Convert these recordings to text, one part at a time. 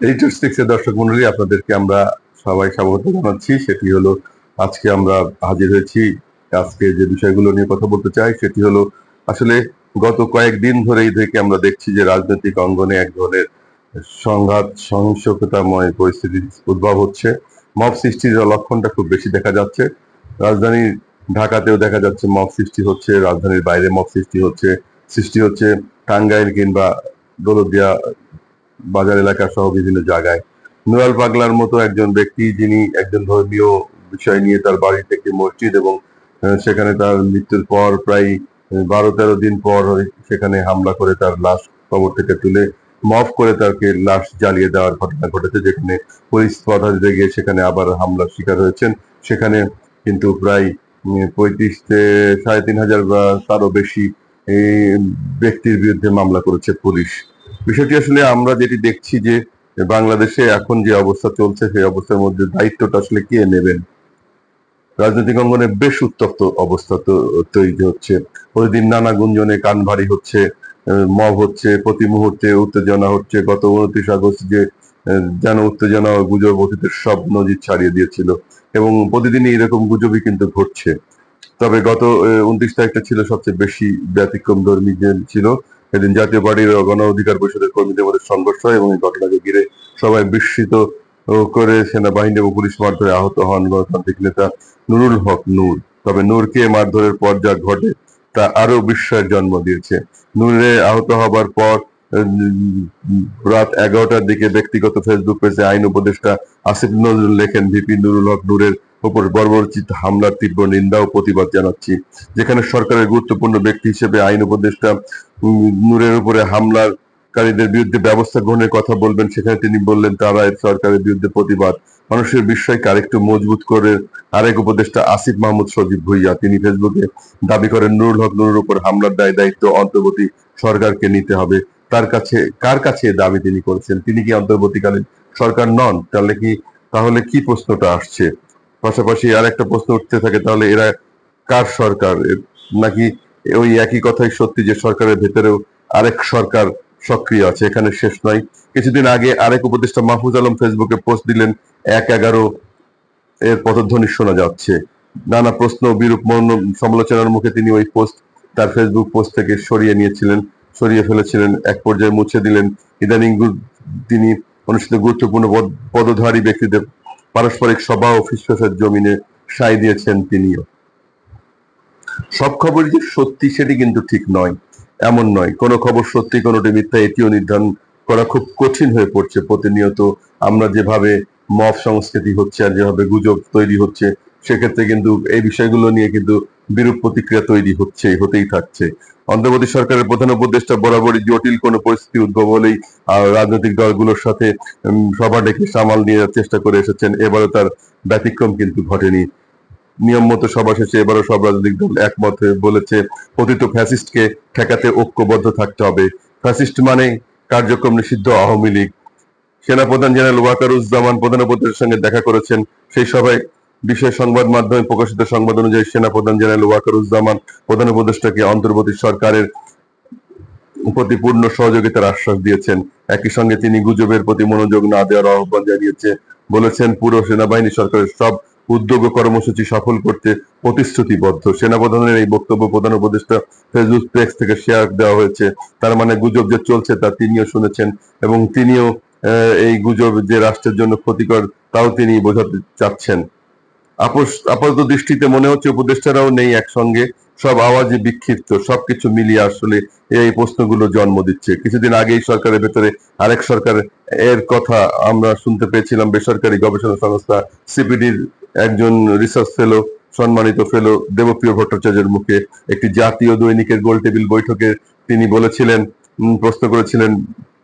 HS six এর দর্শক মন্ডলী, আপনাদেরকে আমরা সবাই স্বাগত জানাচ্ছি। সেটি হলো, আজকে আমরা হাজির হয়েছি আজকে যে বিষয়গুলো নিয়ে কথা বলতে চাই, সেটি হলো, আসলে গত কয়েকদিন ধরেই থেকে আমরা দেখছি যে রাজনৈতিক অঙ্গনে এক ধরনের সংঘাত, সহিংসতাময় পরিস্থিতির উদ্ভব হচ্ছে। মব সৃষ্টির লক্ষণটা খুব বেশি দেখা যাচ্ছে। রাজধানী ঢাকাতেও দেখা যাচ্ছে মব সৃষ্টি হচ্ছে, রাজধানীর বাইরে মব সৃষ্টি হচ্ছে সৃষ্টি হচ্ছে টাঙ্গাইল কিংবা দৌলতদিয়া বাজার এলাকা সহ বিভিন্ন জায়গায়। নুরাল পাগলার মতো একজন ব্যক্তি যিনি একজন ধর্মীয় বিষয় নিয়ে তার বাড়ি থেকে মসজিদ এবং সেখানে তার মৃত্যুর পর প্রায় বারো তেরো দিন পর সেখানে হামলা করে তার লাশ কবর থেকে তুলে, মফ করে তাকে লাশ জ্বালিয়ে দেওয়ার ঘটনা ঘটেছে যেখানে পুলিশ বাধা দিতে গিয়ে সেখানে আবার হামলার শিকার হয়েছেন। সেখানে কিন্তু প্রায় পঁয়ত্রিশ সাড়ে তিন হাজার বা তারও বেশি ব্যক্তির বিরুদ্ধে মামলা করেছে পুলিশ। বিষয়টি আসলে আমরা যেটি দেখছি যে বাংলাদেশে এখন যে অবস্থা চলছে, সেই অবস্থার মধ্যে দায়িত্বটা আসলে কে নেবেন? রাজনৈতিক অঙ্গনে বেশ উত্তপ্ত অবস্থা তো, তৈরি হচ্ছে। প্রতিদিন নানা গুঞ্জনে কান ভারী হচ্ছে, মব হচ্ছে, প্রতি মুহূর্তে উত্তেজনা হচ্ছে। গত উনত্রিশ আগস্ট যে, যেন উত্তেজনা ও গুজব অতীতের সব নজির ছাড়িয়ে দিয়েছিল এবং প্রতিদিনই এরকম গুজবই কিন্তু ঘটছে। তবে গত উনত্রিশ তারিখটা ছিল সবচেয়ে বেশি ব্যতিক্রম ধর্মী যে ছিল। এদিন জাতীয় পার্টির গণ অধিকার পরিষদের কর্মীদের মধ্যে সংঘর্ষ এবং এই ঘটনাকে ঘিরে সবাই বিস্মিত করে সেনাবাহিনী এবং পুলিশ মারধরে আহত হন গণতান্ত্রিক নেতা নুরুল হক নূর। তবে নূরকে মারধরের পর যা ঘটে তা আরও বিস্ময়ের জন্ম দিয়েছে। নূরে আহত হবার পর রাত এগারোটার দিকে ব্যক্তিগত ফেসবুক পেজে আইন উপদেষ্টা আসিফ নজরুল লেখেন, ভিপি নুরুল হক নূরের উপর বর্বরচিত হামলার তীব্র নিন্দা ও প্রতিবাদ জানাচ্ছি। যেখানে সরকারের গুরুত্বপূর্ণ ব্যক্তি হিসেবে আইন উপদেষ্টা নূরের উপরে হামলাকারীদের বিরুদ্ধে ব্যবস্থা গ্রহণের কথা বলবেন, সেখানে তিনি বললেন, তারা এর সরকারের বিরুদ্ধে প্রতিবাদ। মানুষের বিস্ময়কে আরেকটু মজবুত করে আরেক উপদেষ্টা আসিফ মাহমুদ সজীব ভুইয়া। তিনি ফেসবুকে দাবি করেন, নুরুল হক নুরুর উপর হামলার দায় দায়িত্ব অন্তর্বর্তী সরকারকে নিতে হবে। তার কাছে, কার কাছে দাবি তিনি করেছেন? তিনি কি অন্তর্বর্তীকালীন সরকার নন? তাহলে কি তাহলে কি প্রশ্নটা আসছে? পাশাপাশি আর একটা প্রশ্ন উঠতে থাকে, তাহলে এরা কার সরকার? নাকি ওই একই কথাই সত্যি যে সরকারের ভেতরেও আরেক সরকার সক্রিয় আছে, এখানে শেষ নয়। কিছুদিন আগে আরেক উপদেষ্টা মাহফুজ আলম ফেসবুকে পোস্ট দিলেন, এক এগারো এর পথধ্বনি শোনা যাচ্ছে। নানা প্রশ্ন বিরূপ সমালোচনার মুখে তিনি ওই পোস্ট, তার ফেসবুক পোস্ট থেকে সরিয়ে নিয়েছিলেন। সরিয়ে ফেলেছিলেন, এক পর্যায়ে মুছে দিলেন। ইদানিং তিনি অনুষ্ঠিত গুরুত্বপূর্ণ পদধারী ব্যক্তিদের পারস্পরিক সভা ও ফিসফাসের জমিনে সাই দিয়েছেন তিনিও। সব খবর যে সত্যি সেটি কিন্তু ঠিক নয়, এমন নয়। কোন খবর সত্যি, কোনটি মিথ্যা, এটিও নির্ধারণ করা খুব কঠিন হয়ে পড়ছে। প্রতিনিয়ত আমরা যেভাবে মফ সংস্কৃতি হচ্ছে আর যেভাবে গুজব তৈরি হচ্ছে, সেক্ষেত্রে কিন্তু এই বিষয়গুলো নিয়ে কিন্তু বিরূপ প্রতিক্রিয়া তৈরি হচ্ছে, হতেই থাকছে। অন্তর্বর্তী সরকারের প্রধান উপদেষ্টা বরাবরই জটিল কোনো পরিস্থিতি উদ্ভব হলেই রাজনৈতিক দলগুলোর সাথে সভা ডেকে সামাল নিয়ে চেষ্টা করে এসেছেন। এবারও তার ব্যতিক্রম কিন্তু ঘটেনি। নিয়ম মতো সভা শেষে এবারও সব রাজনৈতিক দল একমত হয়ে বলেছে, পতিত ফ্যাসিস্টকে ঠেকাতে ঐক্যবদ্ধ থাকতে হবে। ফ্যাসিস্ট মানে কার্যক্রম নিষিদ্ধ আওয়ামী লীগ। সেনাপ্রধান জেনারেল ওয়াকারুজ্জামান প্রধান উপদেষ্টার সঙ্গে দেখা করেছেন। সেই সভায় বিশেষ সংবাদ মাধ্যমে প্রকাশিত সংবাদ অনুযায়ী সেনাপ্রধান জেনারেল ওয়াকারুজ্জামান প্রধান উপদেষ্টাকে অন্তর্বর্তী সরকারের প্রতি পূর্ণ সহযোগিতার আশ্বাস দিয়েছেন। একই সঙ্গে তিনি গুজবের প্রতি মনোযোগ না দেওয়ার আহ্বান জানিয়েছে। বলেছেন, পুরো সেনাবাহিনী সরকারের সব উদ্যোগ কর্মসূচি সফল করতে প্রতিশ্রুতিবদ্ধ। সেনাপ্রধানের এই বক্তব্য প্রধান উপদেষ্টা ফেসবুক পেজ থেকে শেয়ার দেওয়া হয়েছে। তার মানে গুজব যে চলছে তা তিনিও শুনেছেন এবং তিনিও এই গুজব যে রাষ্ট্রের জন্য ক্ষতিকর, তাও তিনি বোঝাতে চাচ্ছেন। আপাতত দৃষ্টিতে মনে হচ্ছে উপদেষ্টারাও নেই একসঙ্গে। সব আওয়াজে বিক্ষিপ্ত, সবকিছু মিলিয়ে আসলে এই প্রশ্নগুলো জন্ম দিচ্ছে। কিছুদিন আগেই সরকারের ভেতরে আরেক সরকার এর কথা আমরা শুনতে পেয়েছিলাম। বেসরকারি গবেষণা সংস্থা সিপিডির একজন রিসার্চ ফেলো সম্মানিত ফেলো দেবপ্রিয় ভট্টাচার্যের মুখে একটি জাতীয় দৈনিকের গোল টেবিল বৈঠকে তিনি বলেছিলেন প্রশ্ন করেছিলেন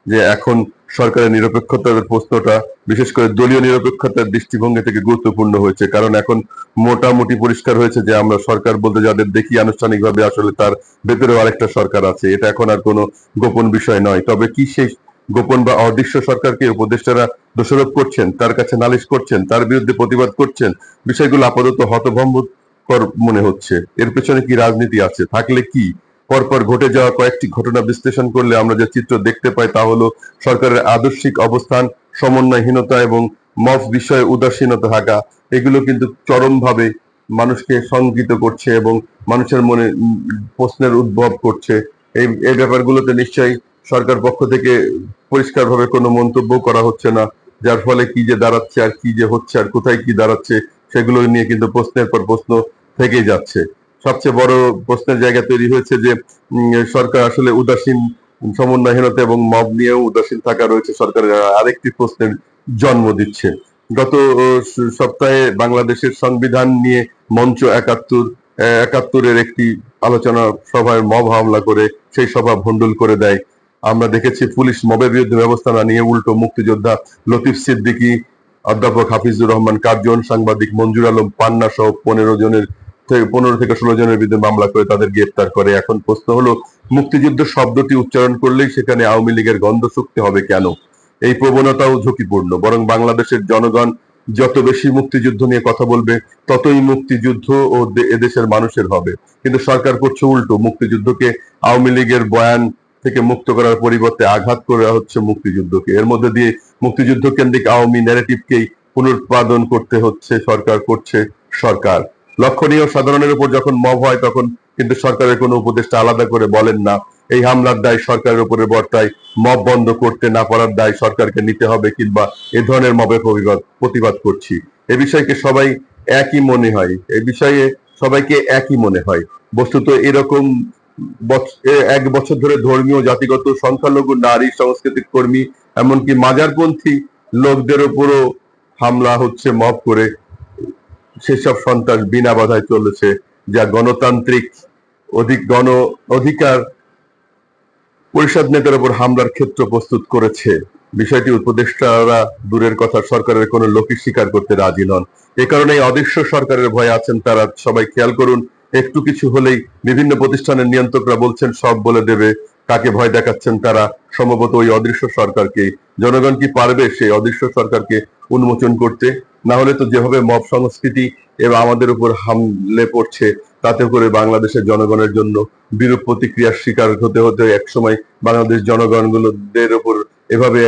যে এখন সরকারের নিরপেক্ষতার প্রশ্নটা, বিশেষ করে দলীয় নিরপেক্ষতার দৃষ্টিভঙ্গি থেকে গুরুত্বপূর্ণ হয়েছে। কারণ এখন মোটামুটি পরিষ্কার হয়েছে যে আমরা সরকার বলতে যাদের দেখি আনুষ্ঠানিকভাবে আসলে তার ভেতরেও আরেকটা সরকার আছে। এটা এখন আর কোনো গোপন বিষয় নয়। তবে কি সেই গোপন বা অদৃশ্য সরকারকে উপদেষ্টারা দোষারোপ করছেন, তার কাছে নালিশ করছেন, তার বিরুদ্ধে প্রতিবাদ করছেন, বিষয়গুলো আপাতত হতভম্বকর মনে হচ্ছে। এর পেছনে কি রাজনীতি আছে? থাকলে কি? পরপর ঘটে যাওয়া কয়েকটি ঘটনা বিশ্লেষণ করলে আমরা যে চিত্র দেখতে পাই তা হলো সরকারের আদর্শিক অবস্থান, সমন্বয়হীনতা এবং মফ বিষয়ে উদাসীনতা থাকা। এগুলো কিন্তু চরমভাবে মানুষকে সংগীত করছে এবং মানুষের মনে প্রশ্নের উদ্ভব করছে। এই এই ব্যাপারগুলোতে নিশ্চয়ই সরকার পক্ষ থেকে পরিষ্কারভাবে কোনো মন্তব্য করা হচ্ছে না, যার ফলে কি যে দাঁড়াচ্ছে আর কি যে হচ্ছে আর কোথায় কি দাঁড়াচ্ছে সেগুলো নিয়ে কিন্তু প্রশ্নের পর প্রশ্ন থেকেই যাচ্ছে। সবচেয়ে বড় প্রশ্নের জায়গা তৈরি হয়েছে যে সরকার আসলে উদাসীন, সমন্বয়হীনতা এবং মব নিয়েও উদাসীন থাকা রয়েছে সরকারের। আরেকটি প্রশ্নের জন্ম দিচ্ছে। গত সপ্তাহে বাংলাদেশের সংবিধান নিয়ে মঞ্চ একাত্তর একাত্তরের একটি আলোচনা সভায় মব হামলা করে সেই সভা ভণ্ডুল করে দেয়। আমরা দেখেছি পুলিশ মবের বিরুদ্ধে ব্যবস্থা না নিয়ে উল্টো মুক্তিযোদ্ধা লতিফ সিদ্দিকী, অধ্যাপক হাফিজুর রহমান, কার্জন সাংবাদিক মঞ্জুর আলম পান্না সহ পনেরো জনের থেকে পনেরো থেকে ষোলো জনের বিরুদ্ধে মামলা করে তাদের গ্রেপ্তার করে। এখন প্রশ্ন হলো, মুক্তিযুদ্ধ শব্দটি উচ্চারণ করলেই সেখানে আওয়ামী লীগের গন্ধ শুকতে হবে কেন? এই প্রবণতাও ঝুঁকিপূর্ণ। বরং বাংলাদেশের জনগণ যত বেশি মুক্তিযুদ্ধ নিয়ে কথা বলবে, ততই মুক্তিযুদ্ধ ও এদেশের মানুষের হবে। কিন্তু সরকার করছে উল্টো। মুক্তিযুদ্ধকে আওয়ামী লীগের বয়ান থেকে মুক্ত করার পরিবর্তে আঘাত করা হচ্ছে মুক্তিযুদ্ধকে। এর মধ্যে দিয়ে মুক্তিযুদ্ধ কেন্দ্রিক আওয়ামী ন্যারেটিভকেই পুনরুৎপাদন করতে হচ্ছে সরকার, করছে সরকার। লক্ষণীয় সাধারণের উপর যখন মব হয়, তখন কিন্তু সরকারের কোনো উপদেষ্টা আলাদা করে বলেন না। এই হামলার দায় সরকারের উপরে বর্তায়। মব বন্ধ করতে না পারার দায় সরকারকে নিতে হবে কিংবা এ ধরনের মবের প্রতিবাদ করছি। এ বিষয়কে সবাই একই মনে হয়। এ বিষয়ে সবাইকে একই মনে হয়। বস্তুত এরকম এক বছর ধরে ধর্মীয়, জাতিগত, সংখ্যালঘু, নারী, সাংস্কৃতিক কর্মী, এমনকি মাজারপন্থী লোকদের উপরও হামলা হচ্ছে মব করে। সেসব সন্ত্রাস বিনা বাধায় চলেছে, যা গণতান্ত্রিক অধিক গণ অধিকার পরিষদ নেতার উপর হামলার ক্ষেত্র প্রস্তুত করেছে। বিষয়টি উপদেষ্টারা দূরের কথা, সরকারের কোনো লোকই স্বীকার করতে রাজি নন। এ কারণে অদৃশ্য সরকারের ভয়ে আছেন তারা। সবাই খেয়াল করুন, একটু কিছু হলেই বিভিন্ন প্রতিষ্ঠানের নিয়ন্ত্রকরা বলছেন, সব বলে দেবে। কাকে ভয় দেখাচ্ছেন তারা? সম্ভবত ওই অদৃশ্য সরকারকে। জনগণ কি পারবে সেই অদৃশ্য সরকারকে উন্মোচন করতে? না হলে তো যেভাবে মব সংস্কৃতি এবং আমাদের উপর হামলে পড়ছে, তাতে করে বাংলাদেশের জনগণের জন্য বিরূপ প্রতিক্রিয়ার শিকার হতে হতে একসময় বাংলাদেশ জনগণগুলোদের উপর এভাবে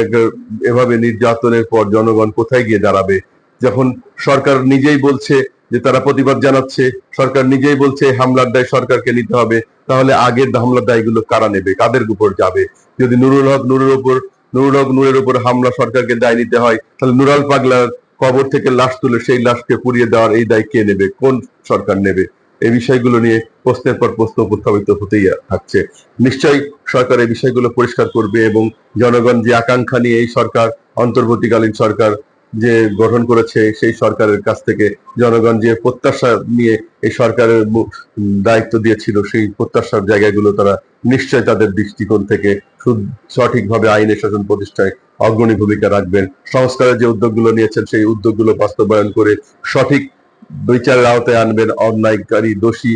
এভাবে নির্যাতনের পর জনগণ কোথায় গিয়ে দাঁড়াবে? যখন সরকার নিজেই বলছে যে তারা প্রতিবাদ জানাচ্ছে, সরকার নিজেই বলছে হামলার দায় সরকারকে নিতে হবে তাহলে আগের হামলার দায়গুলো কারা নেবে? কাদের উপর যাবে? যদি নুরুল হক নুরের উপর, নুরুল হক নুরের উপর হামলা সরকারকে দায় নিতে হয়, তাহলে নুরাল পাগলার কবর থেকে লাশ তুলে সেই লাশকে পুড়িয়ে দেওয়ার এই দায় কে নেবে? কোন সরকার নেবে? এই বিষয়গুলো নিয়ে প্রশ্নের পর প্রশ্ন উত্থাপিত হতেই থাকছে। নিশ্চয়ই সরকার এই বিষয়গুলো পরিষ্কার করবে এবং জনগণ যে আকাঙ্ক্ষা নিয়ে এই সরকার, অন্তর্বর্তীকালীন সরকার যে গঠন করেছে সেই সরকারের কাছ থেকে জনগণ যে প্রত্যাশা নিয়ে এই সরকারের দায়িত্ব দিয়েছিল, সেই প্রত্যাশার জায়গাগুলো তারা নিশ্চয় তাদের দৃষ্টিকোণ থেকে সঠিকভাবে আইনের শাসন প্রতিষ্ঠায় অগ্রণী ভূমিকা রাখবেন। সংস্কারের যে উদ্যোগগুলো নিয়েছেন, সেই উদ্যোগগুলো বাস্তবায়ন করে সঠিক বিচারের আওতায় আনবেন। অন্যায়কারী দোষী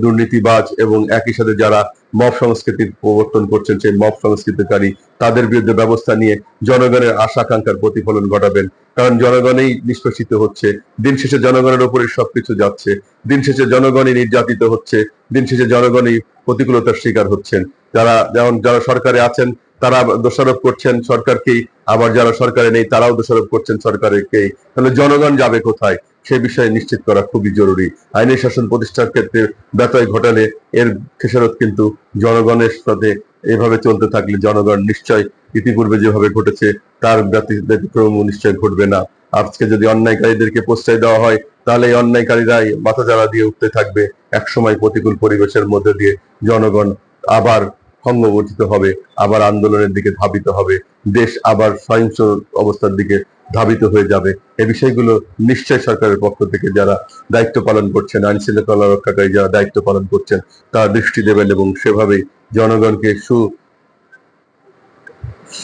দুর্নীতিবাজ এবং একই সাথে যারা মব সংস্কৃতির প্রবর্তন করছেন, সেই মব সংস্কৃতিকারী, তাদের বিরুদ্ধে ব্যবস্থা নিয়ে জনগণের আশা আকাঙ্ক্ষার প্রতিফলন ঘটাবেন। কারণ জনগণই নিষ্পেষিত হচ্ছে। দিন শেষে জনগণের উপরে সবকিছু যাচ্ছে। দিন শেষে জনগণই নির্যাতিত হচ্ছে। দিন শেষে জনগণই প্রতিকূলতার শিকার হচ্ছেন। যারা যেমন, যারা সরকারে আছেন তারা দোষারোপ করছেন সরকারকেই, আবার যারা সরকারে নেই তারাও দোষারোপ করছেন সরকারকেই। তাহলে জনগণ যাবে কোথায়? সে বিষয়ে নিশ্চিত করা খুবই জরুরি। আইনের শাসন প্রতিষ্ঠার ক্ষেত্রে ব্যতয় ঘটালে এর খেসারত কিন্তু জনগণের সাথে এভাবে চলতে থাকলে জনগণ নিশ্চয় ইতিপূর্বে যেভাবে ঘটেছে, তার ব্যতি- ব্যতিক্রম নিশ্চয় ঘটবে না। আজকে যদি অন্যায়কারীদেরকে প্রশ্রয় দেওয়া হয়, তাহলে এই অন্যায়কারীরাই মাথা চারা দিয়ে উঠতে থাকবে একসময় প্রতিকূল পরিবেশের মধ্যে দিয়ে জনগণ আবার সংগঠিত হবে, আবার আন্দোলনের দিকে ধাবিত হবে, দেশ আবার সহিংস অবস্থার দিকে ধাবিত হয়ে যাবে। এই বিষয়গুলো নিশ্চয় সরকারের পক্ষ থেকে যারা দায়িত্ব পালন করছেন আইন শৃঙ্খলা রক্ষাকারী যারা দায়িত্ব পালন করছেন, তারা দৃষ্টি দেবেন এবং সেভাবেই জনগণকে সু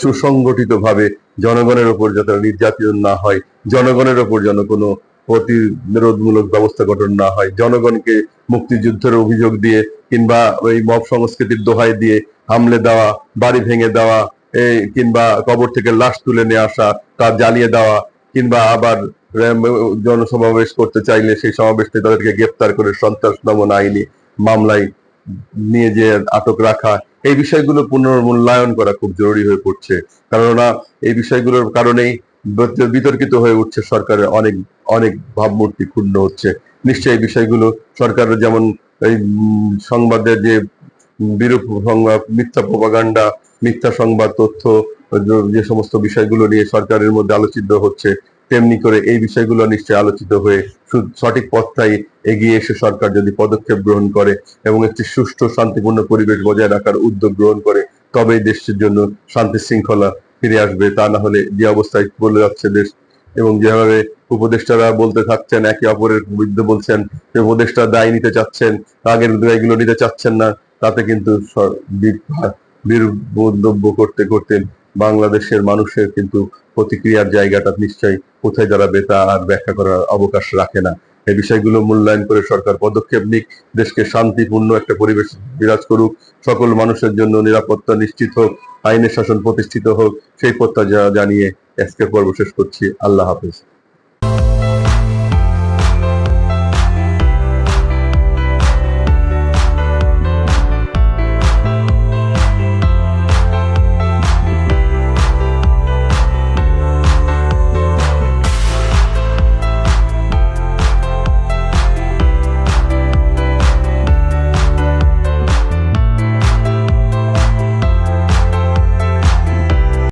সুসংগঠিত ভাবে জনগণের উপর যাতে নির্যাতন না হয়, জনগণের উপর যেন কোনো প্রতিরোধমূলক ব্যবস্থা গঠন না হয়। জনগণকে মুক্তিযুদ্ধের অভিযোগ দিয়ে কিংবা ওই মব সংস্কৃতির দোহাই দিয়ে হামলে দেওয়া, বাড়ি ভেঙে দেওয়া কিংবা কবর থেকে লাশ তুলে নিয়ে আসা, তা জ্বালিয়ে দেওয়া, কিংবা আবার জনসমাবেশ করতে চাইলে সেই সমাবেশ থেকে তাদেরকে গ্রেপ্তার করে সন্ত্রাস দমন আইনি মামলায় নিয়ে যে আটক রাখা। এই বিষয়গুলো পুনর্মূল্যায়ন করা খুব জরুরি হয়ে পড়ছে। কেননা এই বিষয়গুলোর কারণেই বিতর্কিত হয়ে উঠছে সরকারের অনেক অনেক ভাবমূর্তি ক্ষুণ্ণ হচ্ছে। নিশ্চয়ই এই বিষয়গুলো সরকারের যেমন এই সংবাদের যে বিরূপ সংবাদ, মিথ্যা প্রপাগান্ডা, মিথ্যা সংবাদ, তথ্য, যে সমস্ত বিষয়গুলো নিয়ে সরকারের মধ্যে আলোচিত হচ্ছে, তেমনি করে এই বিষয়গুলো নিশ্চয়ই আলোচিত হয়ে সঠিক পথটাই এগিয়ে এসে সরকার যদি পদক্ষেপ গ্রহণ করে এবং একটি সুষ্ঠু, শান্তিপূর্ণ পরিবেশ বজায় রাখার উদ্যোগ গ্রহণ করে, তবেই দেশের জন্য শান্তি শৃঙ্খলা ফিরে আসবে, তা না হলে যে অবস্থায় বলে যাচ্ছে দেশ। এবং যেভাবে উপদেষ্টারা বলতে থাকছেন, একে অপরের বিরুদ্ধে বলছেন উপদেষ্টা দায় নিতে চাচ্ছেন আগের দায়গুলো নিতে চাচ্ছেন না, তাতে কিন্তু মন্তব্য করতে করতে বাংলাদেশের মানুষের কিন্তু প্রতিক্রিয়ার জায়গাটা নিশ্চয়ই কোথায় দাঁড়াবে তা আর ব্যাখ্যা করার অবকাশ রাখে না। এই বিষয়গুলো মূল্যায়ন করে সরকার পদক্ষেপ নিক, দেশকে শান্তিপূর্ণ একটা পরিবেশ বিরাজ করুক, সকল মানুষের জন্য নিরাপত্তা নিশ্চিত হোক, আইনের শাসন প্রতিষ্ঠিত হোক, সেই প্রত্যাশা জানিয়ে আজকের পর্ব শেষ করছি। আল্লাহ হাফেজ।